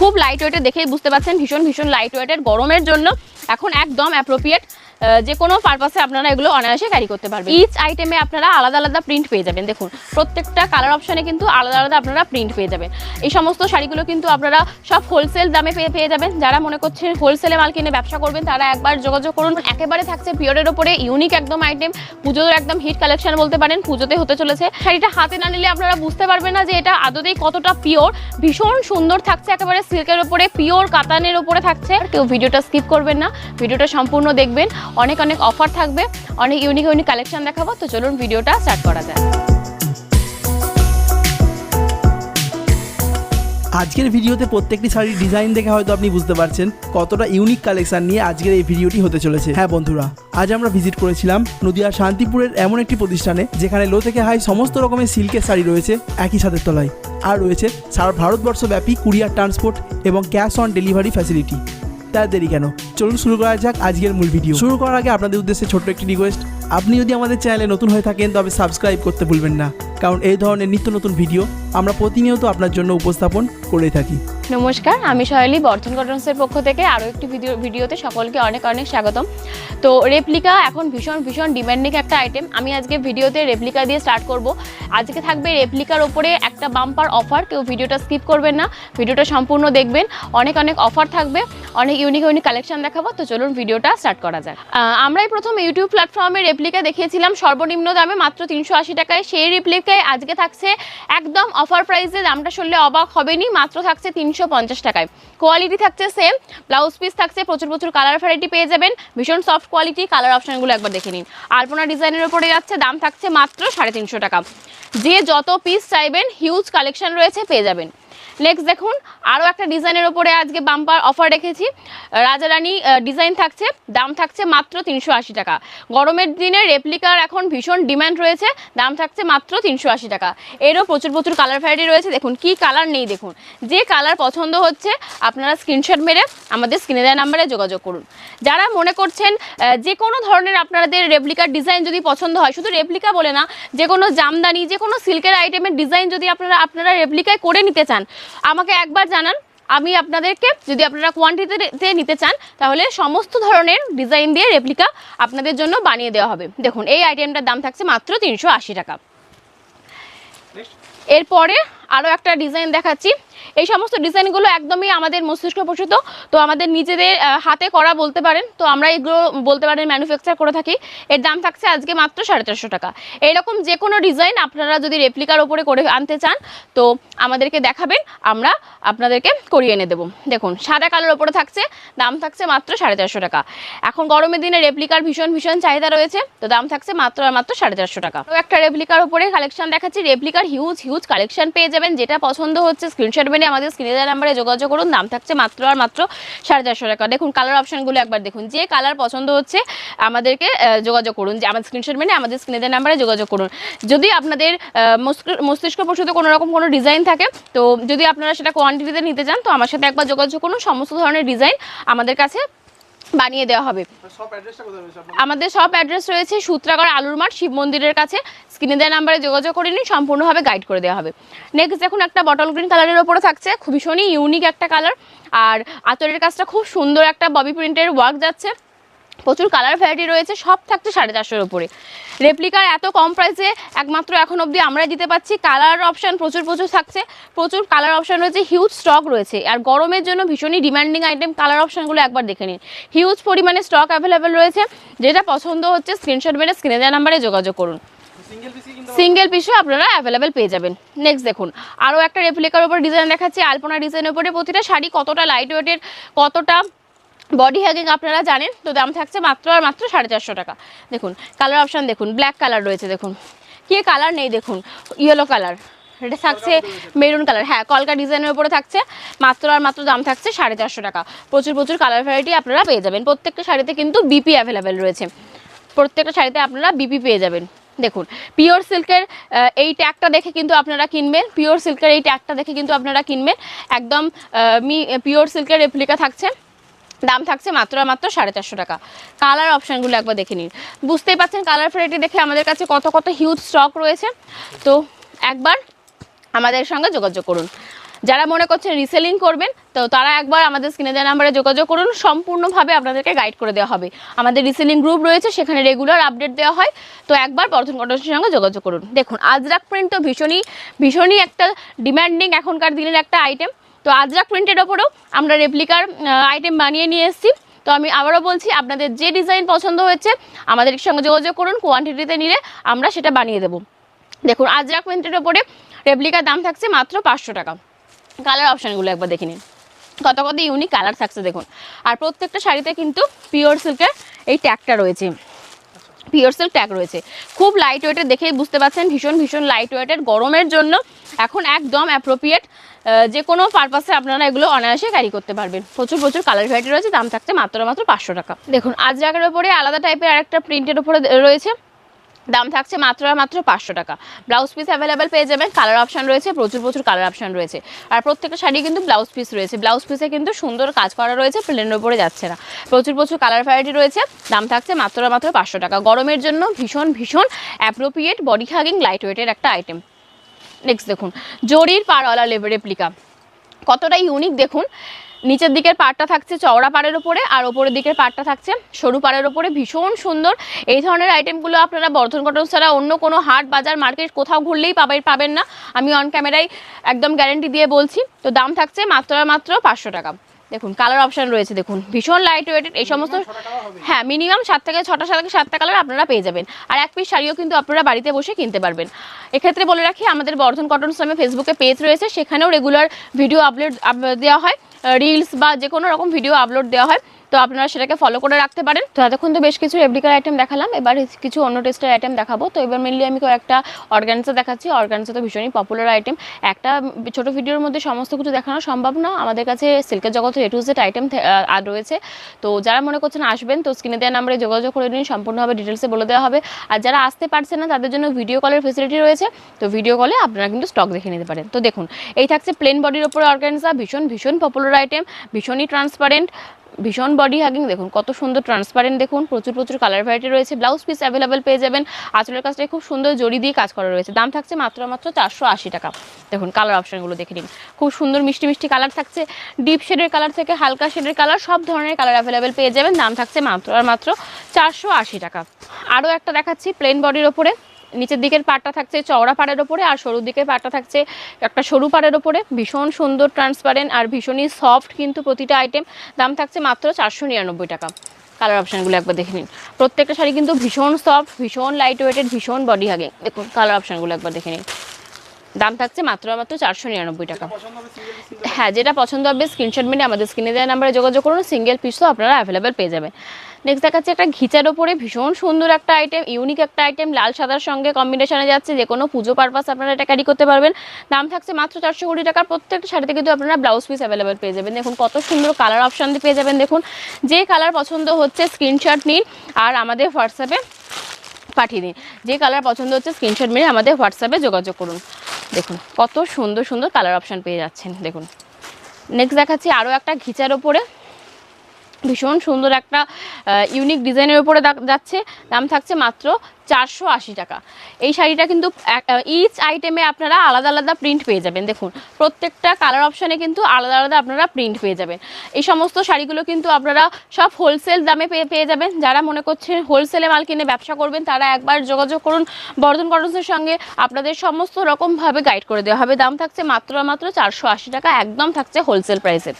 খুব লাইট ওয়েটের দেখেই বুঝতে পারছেন, ভীষণ ভীষণ লাইট ওয়েটের গরমের জন্য এখন একদম অ্যাপ্রোপ্রিয়েট যে কোনো পারপাসে আপনারা এগুলো অনায়াসে ক্যারি করতে পারবেন। ইচ আইটেমে আপনারা আলাদা আলাদা প্রিন্ট পেয়ে যাবেন। দেখুন, প্রত্যেকটা কালার অপশানে কিন্তু আলাদা আলাদা আপনারা প্রিন্ট পেয়ে যাবেন। এই সমস্ত শাড়িগুলো কিন্তু আপনারা সব হোলসেল দামে পেয়ে পেয়ে যাবেন। যারা মনে করছেন হোলসেলে মাল কিনে ব্যবসা করবেন, তারা একবার যোগাযোগ করুন। একেবারে থাকছে পিওরের ওপরে ইউনিক একদম আইটেম পুজোর একদম হিট কালেকশন বলতে পারেন, পুজোতে হতে চলেছে। শাড়িটা হাতে না নিলে আপনারা বুঝতে পারবেন না যে এটা আদতেই কতটা পিওর ভীষণ সুন্দর থাকছে একেবারে সিল্কের ওপরে পিওর কাতানের ওপরে থাকছে। কেউ ভিডিওটা স্কিপ করবেন না। ভিডিওটা সম্পূর্ণ দেখবেন। অনেক অনেক অফার থাকবে। অনেক ইউনিক ইউনিক কালেকশন দেখাবো। তো চলুন ভিডিওটা স্টার্ট করা যায় আজকের ভিডিওতে প্রত্যেকটি শাড়ির ডিজাইন দেখে হয়তো আপনি বুঝতে পারছেন কতটা ইউনিক কালেকশন নিয়ে আজকের এই ভিডিওটি হতে চলেছে। হ্যাঁ বন্ধুরা, আজ আমরা ভিজিট করেছিলাম নদিয়ার শান্তিপুরের এমন একটি প্রতিষ্ঠানে, যেখানে লো থেকে হাই সমস্ত রকমের সিল্কের শাড়ি রয়েছে একই ছাদের তলায়। আর রয়েছে সারা ভারতবর্ষব্যাপী কুরিয়ার ট্রান্সপোর্ট এবং ক্যাশ অন ডেলিভারি ফ্যাসিলিটি তার দেরি কেন? চলুন শুরু করা যাক আজকের মূল ভিডিও শুরু করার আগে আপনাদের উদ্দেশ্যে ছোট্ট একটি রিকোয়েস্ট আপনি যদি আমাদের চ্যানেলে নতুন হয়ে থাকেন তবে সাবস্ক্রাইব করতে ভুলবেন না। কারণ এই ধরনের নিত্য নতুন ভিডিও আমরা প্রতিনিয়ত আপনার জন্য উপস্থাপন করে থাকি। নমস্কার আমি সয়ালি বর্ধন কটনসের পক্ষ থেকে আরও একটি ভিডিও ভিডিওতে সকলকে অনেক অনেক স্বাগতম। তো রেপ্লিকা এখন ভীষণ ভীষণ ডিমান্ডিং একটা আইটেম আমি আজকে ভিডিওতে রেপ্লিকা দিয়ে স্টার্ট করব। আজকে থাকবে রেপ্লিকার ওপরে একটা বাম্পার অফার কেউ ভিডিওটা স্কিপ করবেন না। ভিডিওটা সম্পূর্ণ দেখবেন। অনেক অনেক অফার থাকবে। অনেক ইউনিক ইউনিক কালেকশন দেখাবো। তো চলুন ভিডিওটা স্টার্ট করা আহ, আমরাই প্রথম ইউটিউব প্ল্যাটফর্মে রেপ্লিকা দেখিয়েছিলাম, সর্বনিম্ন দামে মাত্র তিনশো আশি টাকায়। সেই রেপ্লিকায় আজকে থাকছে একদম অফার প্রাইসে দামটা শুনলে অবাক হবেনি মাত্র থাকছে তিনশো পঞ্চাশ টাকায়। কোয়ালিটি থাকছে সেম ব্লাউজ পিস থাকছে, প্রচুর প্রচুর কালার ভ্যারাইটি পেয়ে যাবেন। ভীষণ সফট কোয়ালিটি কালার অপশানগুলো একবার দেখে নিন। আলপনা ডিজাইনের ওপরে যাচ্ছে, দাম থাকছে মাত্র সাড়ে তিনশো টাকা। যে যত পিস চাইবেন হিউজ কালেকশন রয়েছে, পেয়ে যাবেন। নেক্সট দেখুন আরও একটা ডিজাইনের ওপরে আজকে বাম্পার অফার রেখেছি। রাজারানী ডিজাইন থাকছে, দাম থাকছে মাত্র তিনশো আশি টাকা। গরমের দিনে রেপ্লিকার এখন ভীষণ ডিমান্ড রয়েছে, দাম থাকছে মাত্র তিনশো আশি টাকা। এরও প্রচুর প্রচুর কালার ভ্যারাইটি রয়েছে। দেখুন, কি কালার নেই দেখুন। যে কালার পছন্দ হচ্ছে, আপনারা স্ক্রিনশট মেরে আমাদের স্ক্রিনে দেওয়া নাম্বারে যোগাযোগ করুন। যারা মনে করছেন যে কোনো ধরনের আপনাদের রেপ্লিকার ডিজাইন যদি পছন্দ হয়, শুধু রেপ্লিকা বলে না, যে কোনো জামদানি, যে কোনো সিল্কের আইটেমের ডিজাইন যদি আপনারা আপনারা রেপ্লিকায় করে নিতে চান আমাকে একবার জানান আমি আপনাদেরকে যদি আপনারা কোয়ান্টিটিতে নিতে চান তাহলে সমস্ত ধরনের ডিজাইন দিয়ে রেপ্লিকা আপনাদের জন্য বানিয়ে দেওয়া হবে। দেখুন এই আইটেমটার দাম থাকছে মাত্র তিনশো আশি টাকা। এরপরে আরও একটা ডিজাইন দেখাচ্ছি। এই সমস্ত ডিজাইনগুলো একদমই আমাদের মস্তিষ্ক প্রসূত, তো আমাদের নিজেদের হাতে করা বলতে পারেন, তো আমরা এগুলো বলতে পারেন ম্যানুফ্যাকচার করে থাকি। এর দাম থাকছে আজকে মাত্র সাড়ে চারশো টাকা। এইরকম যে কোনো ডিজাইন আপনারা যদি রেপ্লিকার ওপরে করে আনতে চান, তো আমাদেরকে দেখাবেন, আমরা আপনাদেরকে করিয়ে এনে দেবো। দেখুন, সাদা কালোর ওপরে থাকছে, দাম থাকছে মাত্র সাড়ে চারশো টাকা। এখন গরমের দিনে রেপ্লিকার ভীষণ ভীষণ চাহিদা রয়েছে, তো দাম থাকছে মাত্র আর মাত্র সাড়ে চারশো টাকা। তো একটা রেপ্লিকার ওপরে কালেকশন দেখাচ্ছি রেপ্লিকার হিউজ হিউজ কালেকশন পেয়ে যাবেন, যেটা পছন্দ হচ্ছে স্ক্রিনশট মেনে আমাদের স্ক্রিনে দেওয়া নাম্বারে যোগাযোগ করুন। দাম থাকছে মাত্র আর মাত্র সাড়ে চারশো টাকা। দেখুন কালার অপশানগুলো একবার দেখুন। যে কালার পছন্দ হচ্ছে, আমাদেরকে যোগাযোগ করুন। যে আমাদের স্ক্রিনশট মেনে আমাদের স্ক্রিনে নাম্বারে যোগাযোগ করুন। যদি আপনাদের মস্তিষ্ক প্রসূত কোনো রকম কোনো ডিজাইন থাকে, তো যদি আপনারা সেটা কোয়ান্টিটিতে নিতে চান, তো আমার সাথে একবার যোগাযোগ করুন। সমস্ত ধরনের ডিজাইন আমাদের কাছে বানিয়ে দেওয়া হবে। আমাদের সব অ্যাড্রেস রয়েছে সূত্রাগড় আলুর মাঠ শিব মন্দিরের কাছে। স্ক্রিনে দেওয়া নাম্বারে যোগাযোগ করে নিন সম্পূর্ণভাবে গাইড করে দেওয়া হবে। নেক্সট দেখুন একটা বটল গ্রিন কালারের ওপরে থাকছে খুবই শনি ইউনিক একটা কালার আর আতরের কাজটা খুব সুন্দর একটা ববি প্রিন্টের ওয়ার্ক যাচ্ছে। প্রচুর কালার ভ্যারাইটি রয়েছে সব থাকছে সাড়ে চারশোর উপরে। রেপ্লিকার এত কম প্রাইসে একমাত্র এখন অবধি আমরাই দিতে পাচ্ছি। কালার অপশান প্রচুর প্রচুর থাকছে। প্রচুর কালার অপশান রয়েছে হিউজ স্টক রয়েছে। আর গরমের জন্য ভীষণই ডিমান্ডিং আইটেম কালার অপশানগুলো একবার দেখে নিন। হিউজ পরিমাণে স্টক অ্যাভেলেবেল রয়েছে। যেটা পছন্দ হচ্ছে স্ক্রিনশট মেরে স্ক্রিনে দেওয়া নাম্বারে যোগাযোগ করুন। সিঙ্গেল পিসও আপনারা অ্যাভেলেবেল পেয়ে যাবেন। নেক্সট দেখুন আরও একটা রেপ্লিকার উপর ডিজাইন দেখাচ্ছি। আলপনা ডিজাইনের উপরে প্রতিটা শাড়ি কতটা লাইট ওয়েটের কতটা বডি হ্যাগিং আপনারা জানেন, তো দাম থাকছে মাত্র আর মাত্র সাড়ে চারশো টাকা। দেখুন কালার অপশান দেখুন ব্ল্যাক কালার রয়েছে, দেখুন। কি কালার নেই, দেখুন ইয়েলো কালার এটা থাকছে মেরুন কালার হ্যাঁ কলকা ডিজাইনের উপরে থাকছে, মাত্র আর মাত্র দাম থাকছে সাড়ে চারশো টাকা। প্রচুর প্রচুর কালার ভ্যারাইটি আপনারা পেয়ে যাবেন। প্রত্যেকটা শাড়িতে কিন্তু বিপি অ্যাভেলেবেল রয়েছে। প্রত্যেকটা শাড়িতে আপনারা বিপি পেয়ে যাবেন। দেখুন পিওর সিল্কের এই ট্যাগটা দেখে কিন্তু আপনারা কিনবেন। পিওর সিল্কের এই ট্যাগটা দেখে কিন্তু আপনারা কিনবেন। একদম মি পিওর সিল্কের রেপ্লিকা থাকছে। দাম থাকছে মাত্র মাত্র সাড়ে চারশো টাকা। কালার অপশানগুলো একবার দেখে নিন। বুঝতেই পারছেন কালার ভ্যারাইটি দেখে আমাদের কাছে কত কত হিউজ স্টক রয়েছে। তো একবার আমাদের সঙ্গে যোগাযোগ করুন। যারা মনে করছেন রিসেলিং করবেন, তো তারা একবার আমাদের স্ক্রিনে দেওয়া নাম্বারে যোগাযোগ করুন। সম্পূর্ণভাবে আপনাদেরকে গাইড করে দেওয়া হবে। আমাদের রিসেলিং গ্রুপ রয়েছে, সেখানে রেগুলার আপডেট দেওয়া হয়। তো একবার বর্ধন কটনের সঙ্গে যোগাযোগ করুন। দেখুন আজরাক প্রিন্ট তো ভীষণই ভীষণই একটা ডিমান্ডিং এখনকার দিনের একটা আইটেম তো আজরাক প্রিন্টের ওপরেও আমরা রেপ্লিকার আইটেম বানিয়ে নিয়ে এসেছি। তো আমি আবারও বলছি, আপনাদের যে ডিজাইন পছন্দ হয়েছে, আমাদের সঙ্গে যোগাযোগ করুন কোয়ান্টিটিতে নিলে আমরা সেটা বানিয়ে দেবো। দেখুন, আজরাক প্রিন্টের ওপরে রেপ্লিকার দাম থাকছে মাত্র পাঁচশো টাকা। কালার অপশানগুলো একবার দেখে নিন। কত কত ইউনিক কালার থাকছে দেখুন। আর প্রত্যেকটা শাড়িতে কিন্তু পিওর সিল্কের এই ট্যাগটা রয়েছে। পিওর সিল্ক ট্যাগ রয়েছে। খুব লাইট ওয়েটের দেখেই বুঝতে পারছেন, ভীষণ ভীষণ লাইট ওয়েটের গরমের জন্য এখন একদম অ্যাপ্রোপ্রিয়েট যে কোনো পারপাসে আপনারা এগুলো অনায়াসে ক্যারি করতে পারবেন। প্রচুর প্রচুর কালার ভ্যারাইটি রয়েছে, দাম থাকছে মাত্র মাত্র পাঁচশো টাকা। দেখুন আজরাকের ওপরে আলাদা টাইপের আরেকটা প্রিন্টের ওপরে রয়েছে। দাম থাকছে মাত্র আর মাত্র পাঁচশো টাকা। ব্লাউজ পিস অ্যাভেলেবেল পেয়ে যাবেন। কালার অপশন রয়েছে, প্রচুর প্রচুর কালার অপশন রয়েছে। আর প্রত্যেকটা শাড়ি কিন্তু ব্লাউজ পিস রয়েছে। ব্লাউজ পিসে কিন্তু সুন্দর কাজ করা রয়েছে প্লেনের উপরে যাচ্ছে না। প্রচুর প্রচুর কালার ভ্যারাইটি রয়েছে। দাম থাকছে মাত্র আর মাত্র পাঁচশো টাকা। গরমের জন্য ভীষণ ভীষণ অ্যাপ্রোপ্রিয়েট বডি হাগিং লাইট ওয়েটের একটা আইটেম নেক্সট দেখুন, জরির পারওয়ালা লেভেল রেপ্লিকা কতটা ইউনিক দেখুন। নিচের দিকের পাড়টা থাকছে চওড়া পাড়ের ওপরে, আর ওপরের দিকের পাড়টা থাকছে সরু পাড়ের ওপরে। ভীষণ সুন্দর। এই ধরনের আইটেমগুলো আপনারা বর্ধন কটন ছাড়া অন্য কোনো হাট, বাজার মার্কেট কোথাও ঘুরলেই পাবেন পাবেন না। আমি অন ক্যামেরায় একদম গ্যারেন্টি দিয়ে বলছি। তো দাম থাকছে মাত্র মাত্র পাঁচশো টাকা। দেখুন কালার অপশন রয়েছে দেখুন। ভীষণ লাইট ওয়েটেড এই সমস্ত হ্যাঁ মিনিমাম সাত থেকে ছটা সাত থেকে সাতটা কালার আপনারা পেয়ে যাবেন। আর এক পিস শাড়িও কিন্তু আপনারা বাড়িতে বসে কিনতে পারবেন। এক্ষেত্রে বলে রাখি আমাদের বর্ধন কটন নামে ফেসবুকে পেজ রয়েছে। সেখানেও রেগুলার ভিডিও আপলোড দেওয়া হয়। রিলস বা যে কোনো রকম ভিডিও আপলোড দেওয়া হয়। তো আপনারা সেটাকে ফলো করে রাখতে পারেন। তো এতক্ষণ তো বেশ কিছু রেপ্লিকার আইটেম দেখালাম। এবার কিছু অন্য টেস্টের আইটেম দেখাবো। তো এবার মেনলি আমি কয়েকটা অর্গানসা দেখাচ্ছি। অর্গানসা তো ভীষণই পপুলার আইটেম একটা ছোট ভিডিওর মধ্যে সমস্ত কিছু দেখানো সম্ভব না। আমাদের কাছে সিল্কের জগতের এ টু জেড আইটেম আর রয়েছে। তো যারা মনে করছেন আসবেন, তো স্ক্রিনে দেওয়া নাম্বারে যোগাযোগ করে নিন। সম্পূর্ণভাবে ডিটেলসে বলে দেওয়া হবে। আর যারা আসতে পারছে না, তাদের জন্য ভিডিও কলের ফেসিলিটি রয়েছে। তো ভিডিও কলে আপনারা কিন্তু স্টক দেখে নিতে পারেন। তো দেখুন, এই থাকছে প্লেন বডির ওপরে অর্গানসা ভীষণ ভীষণ পপুলার আইটেম ভীষণই ট্রান্সপারেন্ট ভীষণ বডি হাগিং দেখুন কত সুন্দর ট্রান্সপারেন্ট দেখুন প্রচুর প্রচুর কালার ভ্যারাইটি রয়েছে ব্লাউজ পিস অ্যাভেলেবেল পেয়ে যাবেন। আঁচলের কাজটায় খুব সুন্দর জড়ি দিয়ে কাজ করা রয়েছে। দাম থাকছে মাত্র মাত্র চারশো আশি টাকা। দেখুন কালার অপশানগুলো দেখে নিন। খুব সুন্দর মিষ্টি মিষ্টি কালার থাকছে। ডিপ শেডের কালার থেকে হালকা শেডের কালার সব ধরনের কালার অ্যাভেলেবেল পেয়ে যাবেন। দাম থাকছে মাত্র আর মাত্র চারশো আশি টাকা। আরও একটা দেখাচ্ছি প্লেন বডির ওপরে। নিচের দিকের পাটটা থাকছে চওড়া পাড়ের ওপরে আর সরু দিকের পাটটা থাকছে একটা সরু পাড়ের ওপরে। ভীষণ সুন্দর ট্রান্সপারেন্ট আর ভীষণই সফট কিন্তু প্রতিটা আইটেম দাম থাকছে মাত্র চারশো নিরানব্বই টাকা। কালার অপশানগুলো একবার দেখে নিন। প্রত্যেকটা শাড়ি কিন্তু ভীষণ সফট ভীষণ লাইট ওয়েটেড ভীষণ বডি হাগে দেখুন কালার অপশানগুলো একবার দেখে নিন। দাম থাকছে মাত্র মাত্র চারশো নিরানব্বই টাকা। হ্যাঁ যেটা পছন্দ হবে স্ক্রিনশট মেরে আমাদের স্ক্রিনে দেওয়া নাম্বারে যোগাযোগ করুন। সিঙ্গেল পিসও আপনারা অ্যাভেলেবেল পেয়ে যাবেন। নেক্সট দেখাচ্ছে একটা ঘিচার ওপরে ভীষণ সুন্দর একটা আইটেম ইউনিক একটা আইটেম লাল সাদার সঙ্গে কম্বিনেশনে যাচ্ছে যে কোনো পুজো পারপাস আপনারা এটা ক্যারি করতে পারবেন। দাম থাকছে মাত্র চারশো কোটি টাকার প্রত্যেকটা শাড়িতে কিন্তু আপনারা ব্লাউজ পিস অ্যাভেলেবেল পেয়ে যাবেন। দেখুন কত সুন্দর কালার অপশান দিয়ে পেয়ে যাবেন। দেখুন, যে কালার পছন্দ হচ্ছে স্ক্রিনশট নিন আর আমাদের হোয়াটসঅ্যাপে পাঠিয়ে দিন। যে কালার পছন্দ হচ্ছে স্ক্রিনশট মেরে আমাদের হোয়াটসঅ্যাপে যোগাযোগ করুন। দেখুন, কত সুন্দর সুন্দর কালার অপশান পেয়ে যাচ্ছেন। দেখুন নেক্সট দেখাচ্ছি আরও একটা ঘিচার ওপরে। ভীষণ সুন্দর একটা ইউনিক ডিজাইনের উপরে যাচ্ছে। দাম থাকছে মাত্র চারশো আশি টাকা। এই শাড়িটা কিন্তু ইচ আইটেমে আপনারা আলাদা আলাদা প্রিন্ট পেয়ে যাবেন। দেখুন, প্রত্যেকটা কালার অপশানে কিন্তু আলাদা আলাদা আপনারা প্রিন্ট পেয়ে যাবেন। এই সমস্ত শাড়িগুলো কিন্তু আপনারা সব হোলসেল দামে পেয়ে যাবেন। যারা মনে করছেন হোলসেলে মাল কিনে ব্যবসা করবেন, তারা একবার যোগাযোগ করুন। বর্ধন কটন্সের সঙ্গে আপনাদের সমস্ত রকমভাবে গাইড করে দেওয়া হবে। দাম থাকছে মাত্র মাত্র চারশো আশি টাকা, একদম থাকছে হোলসেল প্রাইসে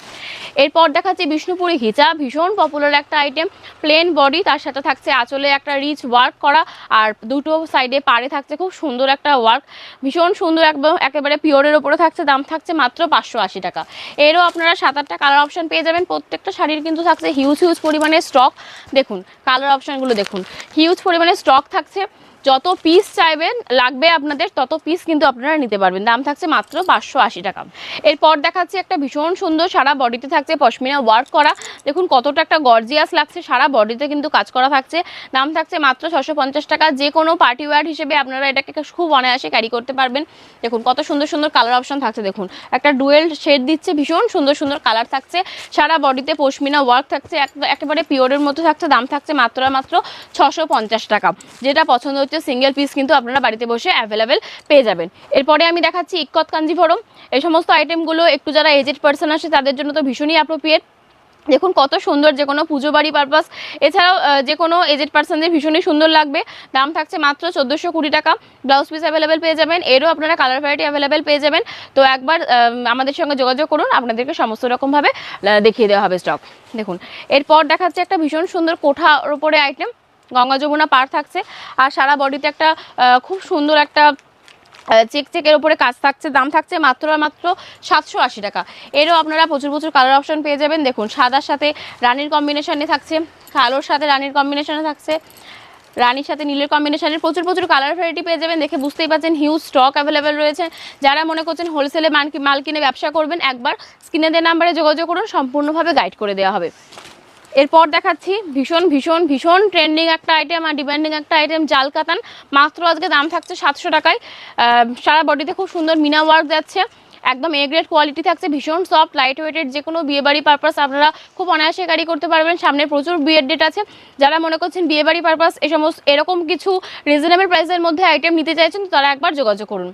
এরপর দেখাচ্ছি বিষ্ণুপুরি ঘিচা ভীষণ পপুলার একটা আইটেম প্লেন বডি তার সাথে থাকছে আঁচলে একটা রিচ ওয়ার্ক করা। আর দুটো সাইডে পাড়ে থাকছে খুব সুন্দর একটা ওয়ার্ক ভীষণ সুন্দর একদম একেবারে পিওরের ওপরে থাকছে, দাম থাকছে মাত্র পাঁচশো আশি টাকা। এরও আপনারা সাত আটটা কালার অপশান পেয়ে যাবেন, প্রত্যেকটা শাড়ির কিন্তু থাকছে হিউজ হিউজ পরিমাণে স্টক দেখুন কালার অপশানগুলো দেখুন হিউজ পরিমাণে স্টক থাকছে। যত পিস চাইবেন, লাগবে আপনাদের, তত পিস কিন্তু আপনারা নিতে পারবেন। দাম থাকছে মাত্র পাঁচশো আশি টাকা। এরপর দেখাচ্ছি একটা ভীষণ সুন্দর সারা বডিতে থাকছে পশমিনা ওয়ার্ক করা। দেখুন কতটা একটা গর্জিয়াস লাগছে, সারা বডিতে কিন্তু কাজ করা থাকছে। দাম থাকছে মাত্র ছশো পঞ্চাশ টাকা। যে কোনো পার্টি ওয়্যার হিসেবে আপনারা এটাকে খুব অনায়াসে ক্যারি করতে পারবেন। দেখুন কত সুন্দর সুন্দর কালার অপশন থাকছে, দেখুন। একটা ডুয়েল শেড দিচ্ছে, ভীষণ সুন্দর সুন্দর কালার থাকছে। সারা বডিতে পশমিনা ওয়ার্ক থাকছে, এক- একেবারে পিওরের মতো থাকছে। দাম থাকছে মাত্র মাত্র ছশো টাকা। যেটা পছন্দ হচ্ছে হচ্ছে সিঙ্গেল পিস কিন্তু আপনারা বাড়িতে বসে অ্যাভেলেবেল পেয়ে যাবেন। এরপরে আমি দেখাচ্ছি ইক্কত কাঞ্জিভরম এই সমস্ত আইটেমগুলো একটু যারা এজেড পার্সন আসে, তাদের জন্য তো ভীষণই অ্যাপ্রোপ্রিয়েট দেখুন, কত সুন্দর যে কোনো পুজো বাড়ি পারপাস এছাড়াও যে কোনো এজেড পার্সনদের ভীষণই সুন্দর লাগবে। দাম থাকছে মাত্র চোদ্দোশো কুড়ি টাকা। ব্লাউজ পিস অ্যাভেলেবেল পেয়ে যাবেন। এরও আপনারা কালার ভ্যারাইটি অ্যাভেলেবেল পেয়ে যাবেন। তো একবার আমাদের সঙ্গে যোগাযোগ করুন। আপনাদেরকে সমস্ত রকমভাবে দেখিয়ে দেওয়া হবে স্টক দেখুন, এরপর দেখাচ্ছে একটা ভীষণ সুন্দর কোঠার ওপরে আইটেম গঙ্গা যমুনা পার থাকছে। আর সারা বডিতে একটা খুব সুন্দর একটা চেক চেকের উপরে কাজ থাকছে, দাম থাকছে মাত্র মাত্র সাতশো আশি টাকা। এরও আপনারা প্রচুর প্রচুর কালার অপশন পেয়ে যাবেন। দেখুন, সাদার সাথে রানির কম্বিনেশনে থাকছে, কালোর সাথে রানির কম্বিনেশনে থাকছে, রানীর সাথে নীলের কম্বিনেশনের প্রচুর প্রচুর কালার ভ্যারাইটি পেয়ে যাবেন। দেখে বুঝতেই পারছেন হিউজ স্টক অ্যাভেলেবেল রয়েছে। যারা মনে করছেন হোলসেলে মাল কিনে ব্যবসা করবেন, একবার স্ক্রিনে দেওয়া নাম্বারে যোগাযোগ করুন, সম্পূর্ণভাবে গাইড করে দেওয়া হবে। এরপর দেখাচ্ছি ভীষণ ভীষণ ভীষণ ট্রেন্ডিং একটা আইটেম আর ডিমান্ডিং একটা আইটেম জাল কাতান। মাত্র আজকে দাম থাকছে সাতশো টাকায়। সারা বডিতে খুব সুন্দর মিনা ওয়ার্ক যাচ্ছে। একদম এ গ্রেড কোয়ালিটি থাকছে, ভীষণ সফট লাইট ওয়েটেড যে কোনো বিয়েবাড়ি পারপাস আপনারা খুব অনায়াসে গাড়ি করতে পারবেন। সামনে প্রচুর বিয়ের ডেট আছে। যারা মনে করছেন বিয়েবাড়ি পারপাস এই সমস্ত এরকম কিছু রিজনেবল প্রাইসের মধ্যে আইটেম নিতে চাইছেন, তারা একবার যোগাযোগ করুন।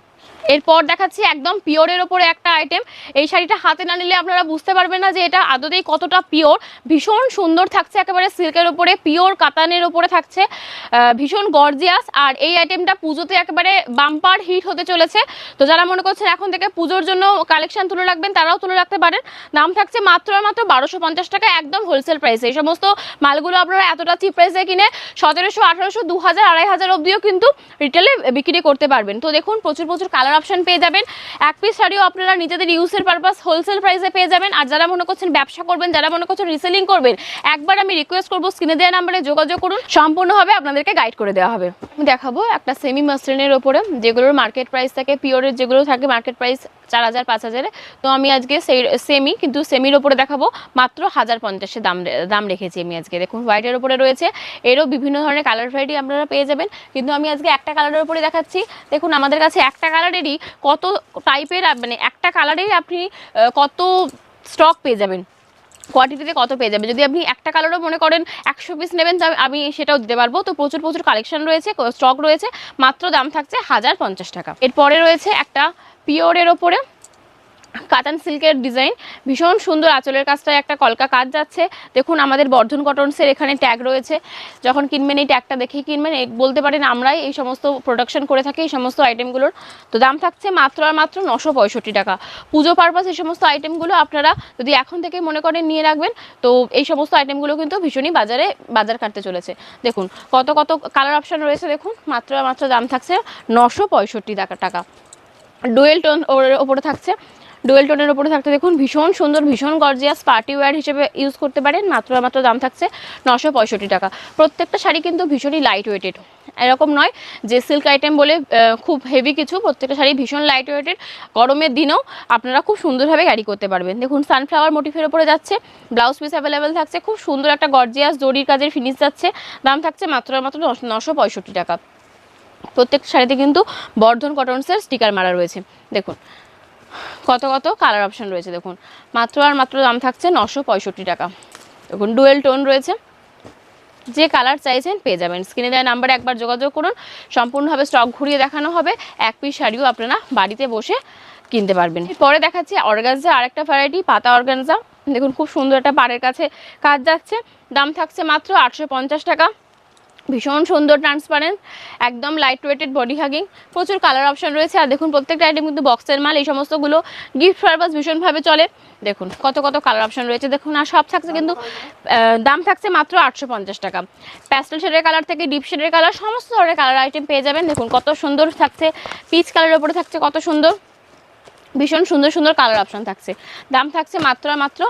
এরপর দেখাচ্ছি একদম পিওরের ওপরে একটা আইটেম এই শাড়িটা হাতে না নিলে আপনারা বুঝতে পারবেন না যে এটা আদতেই কতটা পিওর। ভীষণ সুন্দর থাকছে একেবারে সিল্কের ওপরে, পিওর কাতানের ওপরে থাকছে ভীষণ গর্জিয়াস আর এই আইটেমটা পুজোতে একেবারে বাম্পার হিট হতে চলেছে। তো যারা মনে করছেন এখন থেকে পুজোর জন্য কালেকশন তুলে রাখবেন, তারাও তুলে রাখতে পারেন। দাম থাকছে মাত্র মাত্র বারোশো পঞ্চাশ টাকা একদম হোলসেল প্রাইসে এই সমস্ত মালগুলো আপনারা এতটা চিপ প্রাইসে কিনে সতেরোশো, আঠারোশো, দু হাজার, আড়াই হাজার অবধিও কিন্তু রিটেলে বিক্রি করতে পারবেন। তো দেখুন, প্রচুর প্রচুর কালার অপশন পেয়ে যাবেন। এক পিস শাড়িও আপনারা নিজেদের ইউজের পারপাস হোলসেল প্রাইসে পেয়ে যাবেন। আর যারা মনে করছেন ব্যবসা করবেন, যারা মনে করছেন রিসেলিং করবেন, একবার আমি রিকোয়েস্ট করব, স্ক্রিনে দেওয়া নাম্বারে যোগাযোগ করুন। সম্পূর্ণভাবে আপনাদেরকে গাইড করে দেওয়া হবে। আমি দেখাবো একটা সেমি মাসলিনের ওপরে, যেগুলোর মার্কেট প্রাইস থাকে পিওরের যেগুলো থাকে মার্কেট প্রাইস চার হাজার, পাঁচ হাজারে। তো আমি আজকে সেই সেমি কিন্তু সেমির ওপরে দেখাবো মাত্র হাজার পঞ্চাশে দাম দাম রেখেছি আমি আজকে। দেখুন হোয়াইটের ওপরে রয়েছে। এরও বিভিন্ন ধরনের কালার ভ্যারাইটি আপনারা পেয়ে যাবেন। কিন্তু আমি আজকে একটা কালারের ওপরে দেখাচ্ছি। দেখুন, আমাদের কাছে একটা কালারেরই কত টাইপের মানে একটা কালারেই আপনি কত স্টক পেয়ে যাবেন। কোয়ান্টিটিতে কত পেয়ে যাবে যদি আপনি একটা কালারও মনে করেন একশো পিস নেবেন তবে আমি সেটাও দিতে পারব। তো প্রচুর প্রচুর কালেকশন রয়েছে স্টক রয়েছে, মাত্র দাম থাকছে হাজার পঞ্চাশ টাকা। এরপরে রয়েছে একটা পিওরের ওপরে। কাতান সিল্কের ডিজাইন। ভীষণ সুন্দর আঁচলের কাজটায় একটা কলকা কাজ যাচ্ছে। দেখুন, আমাদের বর্ধন কটনসের এখানে ট্যাগ রয়েছে। যখন কিনবেন এই ট্যাগটা দেখেই কিনবেন। বলতে পারেন আমরাই এই সমস্ত প্রোডাকশন করে থাকি, এই সমস্ত আইটেমগুলোর তো দাম থাকছে মাত্র আর মাত্র নশো পঁয়ষট্টি টাকা। পুজো পারপাস এই সমস্ত আইটেমগুলো আপনারা যদি এখন থেকে মনে করেন নিয়ে রাখবেন, তো এই সমস্ত আইটেমগুলো কিন্তু ভীষণই বাজারে, বাজার কাটতে চলেছে। দেখুন, কত কত কালার অপশান রয়েছে দেখুন। মাত্র আর মাত্র দাম থাকছে নশো পঁয়ষট্টি টাকা। টাকা ডুয়েল টোন ওপরে থাকছে। ডুয়েল টোনের ওপরে থাকতে দেখুন, ভীষণ সুন্দর, ভীষণ গর্জিয়াস পার্টি ওয়্যার হিসেবে ইউজ করতে পারেন। মাত্র মাত্র দাম থাকছে নশো টাকা। প্রত্যেকটা শাড়ি কিন্তু ভীষণই লাইট ওয়েটেড এরকম নয় যে সিল্ক আইটেম বলে খুব হেভি কিছু, প্রত্যেকটা শাড়ি ভীষণ লাইট ওয়েটেড গরমের দিনেও আপনারা খুব সুন্দরভাবে ক্যারি করতে পারবেন। দেখুন সানফ্লাওয়ার মোটিফের ওপরে যাচ্ছে ব্লাউজ পিস অ্যাভেলেবেল থাকছে, খুব সুন্দর একটা গর্জিয়াস জরির কাজের ফিনিশ যাচ্ছে, দাম থাকছে মাত্র মাত্র নশো টাকা। প্রত্যেকটা শাড়িতে কিন্তু বর্ধন কটনসের স্টিকার মারা রয়েছে। দেখুন কত কত? কালার অপশন রয়েছে, দেখুন। মাত্র আর মাত্র দাম থাকছে নশো পঁয়ষট্টি টাকা। দেখুন ডুয়েল টোন রয়েছে। যে কালার চাইছেন পেয়ে যাবেন। স্ক্রিনে দেওয়া নাম্বারে একবার যোগাযোগ করুন। সম্পূর্ণভাবে স্টক ঘুরিয়ে দেখানো হবে। এক পিস শাড়িও আপনারা বাড়িতে বসে কিনতে পারবেন। পরে দেখাচ্ছি অর্গানজা আরেকটা ভ্যারাইটি পাতা অর্গানজা দেখুন, খুব সুন্দর একটা পাড়ের কাছে কাজ যাচ্ছে। দাম থাকছে মাত্র আটশো পঞ্চাশ টাকা। ভীষণ সুন্দর ট্রান্সপারেন্ট একদম লাইট ওয়েটেড বডি হাগিং প্রচুর কালার অপশন রয়েছে। আর দেখুন, প্রত্যেকটা আইটেম কিন্তু বক্সের মাল, এই সমস্তগুলো গিফট পারপাস ভীষণভাবে চলে। দেখুন, কত কত কালার অপশন রয়েছে। দেখুন, আর সব থাকছে কিন্তু দাম থাকছে মাত্র আটশো পঞ্চাশ টাকা। প্যাস্টেল শেডের কালার থেকে ডিপ শেডের কালার সমস্ত ধরনের কালার আইটেম পেয়ে যাবেন। দেখুন, কত সুন্দর থাকছে পিচ কালারের উপরে থাকছে কত সুন্দর। ভীষণ সুন্দর সুন্দর কালার অপশন থাকছে। দাম থাকছে মাত্র মাত্র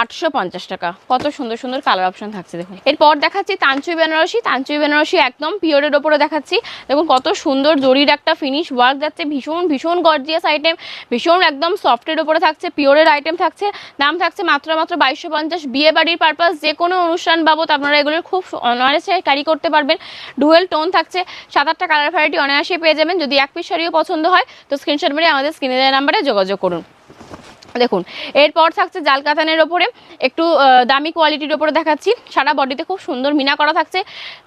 আটশো পঞ্চাশ টাকা। কত সুন্দর সুন্দর কালার অপশন থাকছে দেখুন। এরপর দেখাচ্ছি তাঞ্চুই বেনারসি। তাঞ্চুই বেনারসি একদম পিওরের ওপরে দেখাচ্ছি। দেখুন কত সুন্দর জরির একটা ফিনিশ ওয়ার্ক যাচ্ছে। ভীষণ ভীষণ গর্জিয়াস আইটেম ভীষণ একদম সফটের ওপরে থাকছে পিওরের আইটেম থাকছে। দাম থাকছে মাত্র মাত্র বাইশশো পঞ্চাশ। বিয়ে বাড়ির পারপাস যে কোনো অনুষ্ঠান বাবদ আপনারা এগুলোর খুব অনায়াসে ক্যারি করতে পারবেন। ডুয়েল টোন থাকছে। সাত আটটা কালার ভ্যারাইটি অনায়াসে পেয়ে যাবেন। যদি এক পিস শাড়িও পছন্দ হয়, তো স্ক্রিনশট মেরে আমাদের স্ক্রিনে নাম্বারে যোগাযোগ করুন। দেখুন, এরপর থাকছে জাল কাতানের ওপরে। একটু দামি কোয়ালিটির ওপরে দেখাচ্ছি। সারা বডিতে খুব সুন্দর মিনা করা থাকছে।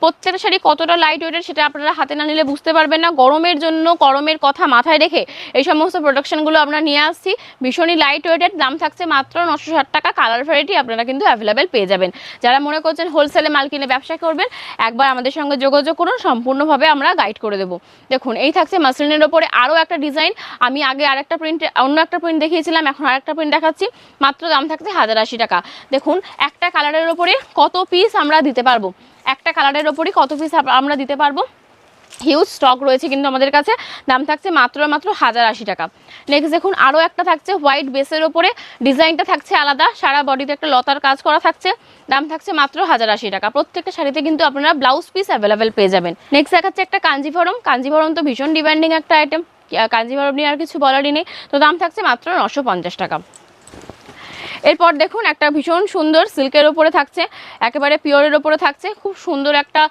প্রত্যেকটা শাড়ি কতটা লাইট ওয়েটের সেটা আপনারা হাতে না নিলে বুঝতে পারবেন না। গরমের জন্য, গরমের কথা মাথায় রেখে এই সমস্ত প্রোডাকশনগুলো আমরা নিয়ে আসছি। ভীষণই লাইট ওয়েটের দাম থাকছে মাত্র নশো ষাট টাকা। কালার ভ্যারাইটি আপনারা কিন্তু অ্যাভেলেবেল পেয়ে যাবেন। যারা মনে করছেন হোলসেলে মাল কিনে ব্যবসা করবেন, একবার আমাদের সঙ্গে যোগাযোগ করুন। সম্পূর্ণভাবে আমরা গাইড করে দেবো। দেখুন, এই থাকছে মাসলিনের ওপরে আরও একটা ডিজাইন আমি আগে আরেকটা প্রিন্ট অন্য একটা প্রিন্ট দেখিয়েছিলাম, এখন আরেকটা প্রিন্ট দেখাচ্ছি। মাত্র দাম থাকছে হাজার আশি টাকা। দেখুন, একটা কালারের ওপরে কত পিস আমরা দিতে পারব? একটা কালারের ওপরই কত পিস আমরা দিতে পারব? হিউজ স্টক রয়েছে কিন্তু আমাদের কাছে। দাম থাকছে মাত্র মাত্র হাজার আশি টাকা। নেক্সট দেখুন আরও একটা থাকছে হোয়াইট বেসের ওপরে। ডিজাইনটা থাকছে আলাদা। সারা বডিতে একটা লতার কাজ করা থাকছে। দাম থাকছে মাত্র হাজার আশি টাকা। প্রত্যেকটা শাড়িতে কিন্তু আপনারা ব্লাউজ পিস অ্যাভেলেবেল পেয়ে যাবেন। নেক্সট দেখাচ্ছে একটা কাঞ্জিভরম। কাঞ্জিভরম তো ভীষণ ডিমান্ডিং একটা আইটেম কাঞ্জিভরম নিয়ে আর কিছু বলারই নেই। তো দাম থাকছে মাত্র নশো টাকা। এরপর দেখুন, একটা ভীষণ সুন্দর সিল্কের ওপরে থাকছে, একেবারে পিওরের ওপরে থাকছে। খুব সুন্দর একটা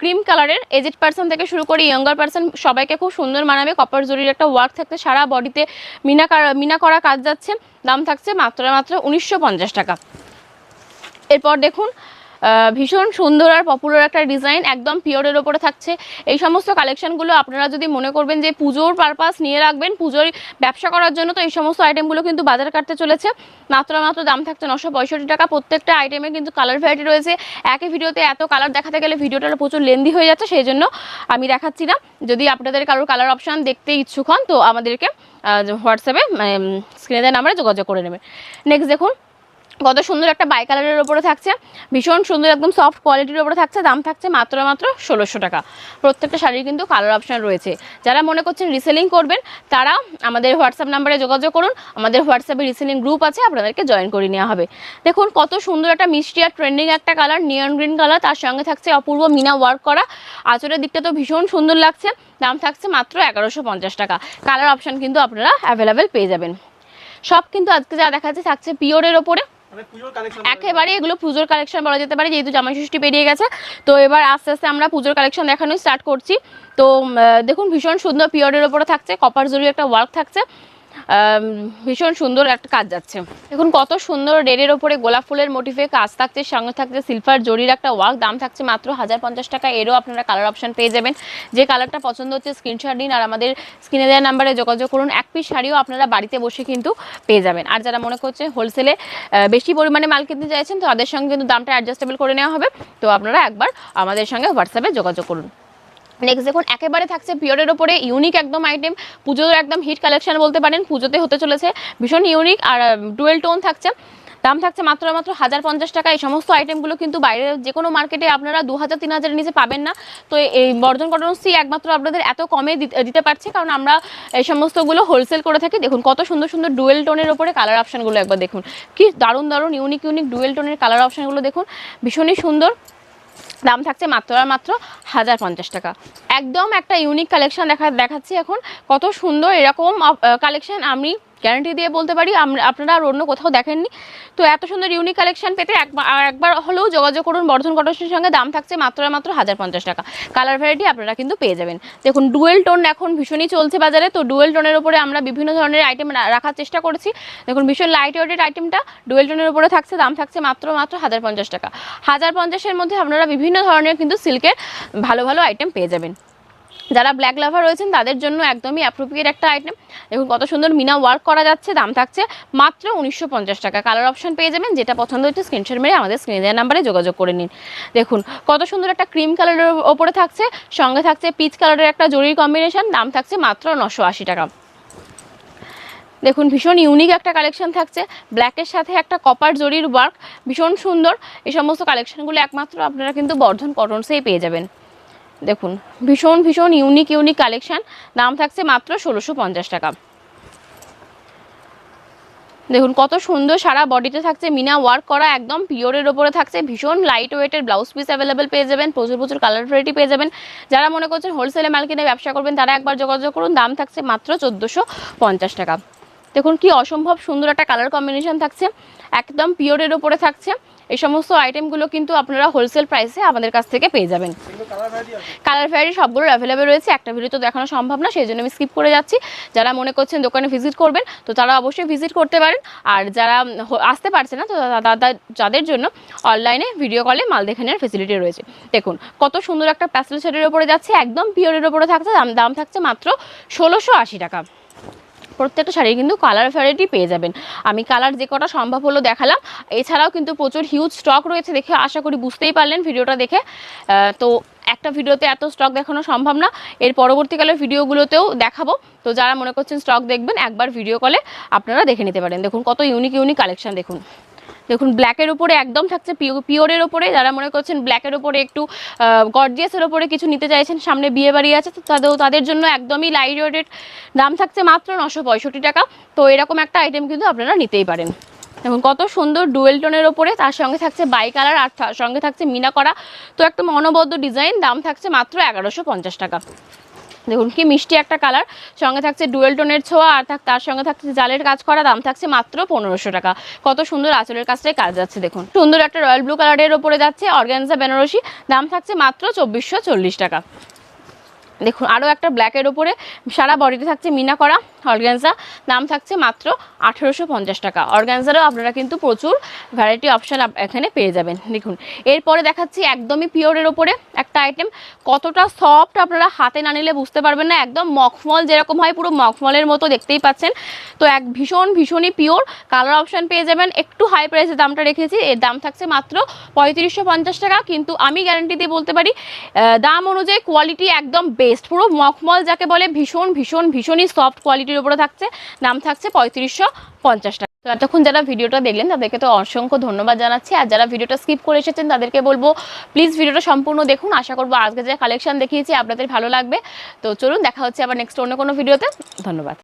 ক্রিম কালারের। এজেড পার্সন থেকে শুরু করে ইয়ঙ্গার পার্সন সবাইকে খুব সুন্দর মানাবে। কপার জরির একটা ওয়ার্ক থাকছে, সারা বডিতে মিনা মিনা করা কাজ যাচ্ছে। দাম থাকছে মাত্র মাত্র উনিশশো পঞ্চাশ টাকা। এরপর দেখুন ভীষণ সুন্দর আর পপুলার একটা ডিজাইন একদম পিওরের ওপরে থাকছে। এই সমস্ত কালেকশনগুলো আপনারা যদি মনে করবেন যে পুজোর পারপাস নিয়ে রাখবেন পুজোর ব্যবসা করার জন্য, তো এই সমস্ত আইটেমগুলো কিন্তু বাজার কাটতে চলেছে। মাত্র মাত্র দাম থাকছে নশো টাকা। প্রত্যেকটা আইটেমে কিন্তু কালার ভ্যারাইটি রয়েছে। একই ভিডিওতে এত কালার দেখাতে গেলে ভিডিওটা প্রচুর লেন্দি হয়ে যাচ্ছে, সেই জন্য আমি দেখাচ্ছি না। যদি আপনাদের কারোর কালার অপশান দেখতে ইচ্ছুক হন, তো আমাদেরকে হোয়াটসঅ্যাপে মানে স্ক্রিনে নাম্বারে যোগাযোগ করে নেবেন। নেক্সট দেখুন কত সুন্দর একটা বাই কালারের ওপরে থাকছে। ভীষণ সুন্দর, একদম সফট কোয়ালিটির ওপরে থাকছে। দাম থাকছে মাত্র মাত্র ষোলোশো টাকা। প্রত্যেকটা শাড়ির কিন্তু কালার অপশন রয়েছে। যারা মনে করছেন রিসেলিং করবেন, তারা আমাদের হোয়াটসঅ্যাপ নাম্বারে যোগাযোগ করুন। আমাদের হোয়াটসঅ্যাপে রিসেলিং গ্রুপ আছে, আপনাদেরকে জয়েন করে নেওয়া হবে। দেখুন, কত সুন্দর একটা মিষ্টি আর ট্রেন্ডিং একটা কালার নিয়ন গ্রিন কালার তার সঙ্গে থাকছে অপূর্ব মিনা ওয়ার্ক করা। আঁচলের দিকটা তো ভীষণ সুন্দর লাগছে। দাম থাকছে মাত্র এগারোশো টাকা। কালার অপশন কিন্তু আপনারা অ্যাভেলেবেল পেয়ে যাবেন। সব কিন্তু আজকে যা দেখাচ্ছে থাকছে পিওরের ওপরে। একেবারে এগুলো পুজোর কালেকশন বলা যেতে পারে, যেহেতু জামাই ষষ্ঠী পেরিয়ে গেছে। তো এবার আস্তে আস্তে আমরা পুজোর কালেকশন দেখানো স্টার্ট করছি। তো দেখুন ভীষণ সুন্দর পিওরের ওপরে থাকছে কপার জরুরি একটা ওয়ার্ক থাকছে। ভীষণ সুন্দর একটা কাজ যাচ্ছে। দেখুন, কত সুন্দর রেডের ওপরে গোলাপ ফুলের মোটিফে কাজ থাকছে, সঙ্গে থাকছে সিলভার জরির একটা ওয়ার্ক দাম থাকছে মাত্র হাজার পঞ্চাশ টাকা, এরও আপনারা কালার অপশন পেয়ে যাবেন। যে কালারটা পছন্দ হচ্ছে স্ক্রিনশট দিন আর আমাদের স্ক্রিনে দেওয়া নাম্বারে যোগাযোগ করুন। এক পিস শাড়িও আপনারা বাড়িতে বসে কিন্তু পেয়ে যাবেন। আর যারা মনে করছে হোলসেলে বেশি পরিমাণে মাল কিনতে চাইছেন, তো তাদের সঙ্গে কিন্তু দামটা অ্যাডজাস্টেবল করে নেওয়া হবে। তো আপনারা একবার আমাদের সঙ্গে হোয়াটসঅ্যাপে যোগাযোগ করুন। নেক্সট দেখুন, একেবারে থাকছে পিওরের ওপরে ইউনিক একদম আইটেম পুজোর একদম হিট কালেকশন বলতে পারেন, পুজোতে হতে চলেছে, ভীষণ ইউনিক আর ডুয়েল টোন থাকছে, দাম থাকছে মাত্র মাত্র হাজার পঞ্চাশ টাকা, এই সমস্ত আইটেমগুলো কিন্তু বাইরে যে কোনো মার্কেটে আপনারা দু হাজার তিন হাজারের নিচে পাবেন না। তো এই বর্ধন কটন সি একমাত্র আপনাদের এত কমে দিতে পারছে, কারণ আমরা এই সমস্তগুলো হোলসেল করে থাকি। দেখুন, কত সুন্দর সুন্দর ডুয়েল টোনের ওপরে কালার অপশানগুলো একবার দেখুন। কি দারুণ দারুণ ইউনিক ইউনিক ডুয়েল টোনের কালার অপশানগুলো দেখুন, ভীষণই সুন্দর। দাম থাকছে মাত্র আর মাত্র হাজার পঞ্চাশ টাকা। একদম একটা ইউনিক কালেকশন দেখা দেখাচ্ছি এখন। কত সুন্দর এরকম কালেকশন আমি গ্যারান্টি দিয়ে বলতে পারি আপনারা আর অন্য কোথাও দেখেননি। তো এত সুন্দর ইউনিক কালেকশন পেতে একবার হলেও যোগাযোগ করুন, বর্ধন কটনের সঙ্গে দাম থাকছে মাত্র মাত্র হাজার পঞ্চাশ টাকা। কালার ভ্যারাইটি আপনারা কিন্তু পেয়ে যাবেন। দেখুন ডুয়েল টোন এখন ভীষণই চলছে বাজারে। তো ডুয়েল টোনের উপরে আমরা বিভিন্ন ধরনের আইটেম রাখার চেষ্টা করেছি। দেখুন, ভীষণ লাইট ওয়েটেড আইটেমটা ডুয়েল টোনের উপরে থাকছে, দাম থাকছে মাত্র মাত্র হাজার পঞ্চাশ টাকা। হাজার পঞ্চাশের মধ্যে আপনারা বিভিন্ন ধরনের কিন্তু সিল্কের ভালো ভালো আইটেম পেয়ে যাবেন। যারা ব্ল্যাক লাভার রয়েছেন, তাদের জন্য একদমই অ্যাপ্রোপ্রিয়েট একটা আইটেম দেখুন, কত সুন্দর মিনা ওয়ার্ক করা যাচ্ছে, দাম থাকছে মাত্র উনিশশো পঞ্চাশ টাকা। কালার অপশন পেয়ে যাবেন, যেটা পছন্দ হচ্ছে স্ক্রিনশট মেরে আমাদের স্ক্রিনে নাম্বারে যোগাযোগ করে নিন। দেখুন, কত সুন্দর একটা ক্রিম কালারের ওপরে থাকছে, সঙ্গে থাকছে পিচ কালারের একটা জরির কম্বিনেশন দাম থাকছে মাত্র নশো টাকা। দেখুন, ভীষণ ইউনিক একটা কালেকশন থাকছে ব্ল্যাকের সাথে একটা কপার জরির ওয়ার্ক ভীষণ সুন্দর। এই সমস্ত কালেকশনগুলো একমাত্র আপনারা কিন্তু বর্ধন কটনসেই পেয়ে যাবেন। দেখুন, ভীষণ ভীষণ ইউনিক ইউনিক কালেকশান দাম থাকছে মাত্র ষোলোশো পঞ্চাশ টাকা। দেখুন, কত সুন্দর সারা বডিতে থাকছে মিনা ওয়ার্ক করা একদম পিওরের ওপরে থাকছে। ভীষণ লাইট ওয়েটের ব্লাউজ পিস অ্যাভেলেবেল পেয়ে যাবেন, প্রচুর প্রচুর কালার ভ্যারাইটি পেয়ে যাবেন। যারা মনে করছেন হোলসেলে মাল কিনে ব্যবসা করবেন, তারা একবার যোগাযোগ করুন, দাম থাকছে মাত্র চোদ্দোশো পঞ্চাশ টাকা। দেখুন কি অসম্ভব সুন্দর একটা কালার কম্বিনেশন থাকছে, একদম পিওরের ওপরে থাকছে। এই সমস্ত আইটেমগুলো কিন্তু আপনারা হোলসেল প্রাইসে আমাদের কাছ থেকে পেয়ে যাবেন। কালার ভ্যারি সবগুলো অ্যাভেলেবেল রয়েছে, একটা ভিডিও তো দেখানো সম্ভব না, সেই জন্য আমি স্কিপ করে যাচ্ছি। যারা মনে করছেন দোকানে ভিজিট করবেন, তো তারা অবশ্যই ভিজিট করতে পারেন। আর যারা আসতে পারছে না, তো যাদের জন্য অনলাইনে ভিডিও কলে মাল দেখে নেওয়ার ফেসিলিটি রয়েছে। দেখুন, কত সুন্দর একটা প্যাসেল শেডের ওপরে যাচ্ছে, একদম পিওরের ওপরে থাকছে, দাম দাম থাকছে মাত্র ষোলোশো টাকা। প্রত্যেকটা শাড়ি কিন্তু কালার ভ্যারাইটি পেয়ে যাবেন। আমি কালার যে কটা সম্ভব হলো দেখালাম। এছাড়াও কিন্তু প্রচুর হিউজ স্টক রয়েছে দেখে আশা করি বুঝতেই পারলেন ভিডিওটা দেখে। তো একটা ভিডিওতে এত স্টক দেখানো সম্ভব না। এর পরবর্তীকালে ভিডিওগুলোতেও দেখাবো। তো যারা মনে করছেন স্টক দেখবেন, একবার ভিডিও কলে আপনারা দেখে নিতে পারেন। দেখুন কত ইউনিক ইউনিক কালেকশান দেখুন। দেখুন ব্ল্যাকের উপরে একদম থাকছে পিওরের ওপরে যারা মনে করছেন ব্ল্যাকের উপরে একটু গর্জিয়াসের ওপরে কিছু নিতে চাইছেন, সামনে বিয়ে বাড়ি আছে, তো তাদের তাদের জন্য একদমই লাইট ওয়েটেড দাম থাকছে মাত্র নশো পঁয়ষট্টি টাকা। তো এরকম একটা আইটেম কিন্তু আপনারা নিতেই পারেন। এবং কত সুন্দর ডুয়েল টোনের ওপরে তার সঙ্গে থাকছে বাই কালার আর সঙ্গে থাকছে মিনা করা। তো একটা মনোবদ্ধ ডিজাইন দাম থাকছে মাত্র এগারোশো টাকা। দেখুন কি মিষ্টি একটা কালার। সঙ্গে থাকছে ডুয়েল টোনের ছোঁয়া আর থাক- তার সঙ্গে থাকছে জালের কাজ করা দাম থাকছে মাত্র পনেরোশো টাকা। কত সুন্দর আঁচলের কাজটাই কাজ যাচ্ছে, দেখুন। সুন্দর একটা রয়্যাল ব্লু কালারের ওপরে যাচ্ছে অর্গ্যানজা বেনারসি। দাম থাকছে মাত্র চব্বিশশো টাকা। দেখুন, আরও একটা ব্ল্যাকের ওপরে সারা বডিতে থাকছে মিনা করা অর্গ্যানজা দাম থাকছে মাত্র আঠেরোশো পঞ্চাশ টাকা। অর্গ্যানজারও আপনারা কিন্তু প্রচুর ভ্যারাইটি অপশান এখানে পেয়ে যাবেন। দেখুন, এরপরে দেখাচ্ছি একদমই পিওরের ওপরে একটা আইটেম কতটা সফট আপনারা হাতে না নিলে বুঝতে পারবেন না। একদম মখমল যেরকম হয়, পুরো মখমলের মতো দেখতেই পাচ্ছেন। তো এক ভীষণ, ভীষণই পিওর কালার অপশান পেয়ে যাবেন। একটু হাই প্রাইসের দামটা রেখেছি। এর দাম থাকছে মাত্র পঁয়ত্রিশশো টাকা। কিন্তু আমি গ্যারান্টি দিয়ে বলতে পারি দাম অনুযায়ী কোয়ালিটি একদম বেস্ট পুরো মখমল যাকে বলে ভীষণ ভীষণ, ভীষণই সফট কোয়ালিটির উপরে থাকছে। দাম থাকছে পঁয়ত্রিশশো পঞ্চাশ টাকা। তো এতক্ষণ যারা ভিডিওটা দেখলেন, তাদেরকে তো অসংখ্য ধন্যবাদ জানাচ্ছি। আর যারা ভিডিওটা স্কিপ করে এসেছেন, তাদেরকে বলব প্লিজ ভিডিওটা সম্পূর্ণ দেখুন। আশা করব আজকে যে কালেকশন দেখিয়েছি, আপনাদের ভালো লাগবে। তো চলুন, দেখা হচ্ছে আবার নেক্সট অন্য কোনো ভিডিওতে ধন্যবাদ।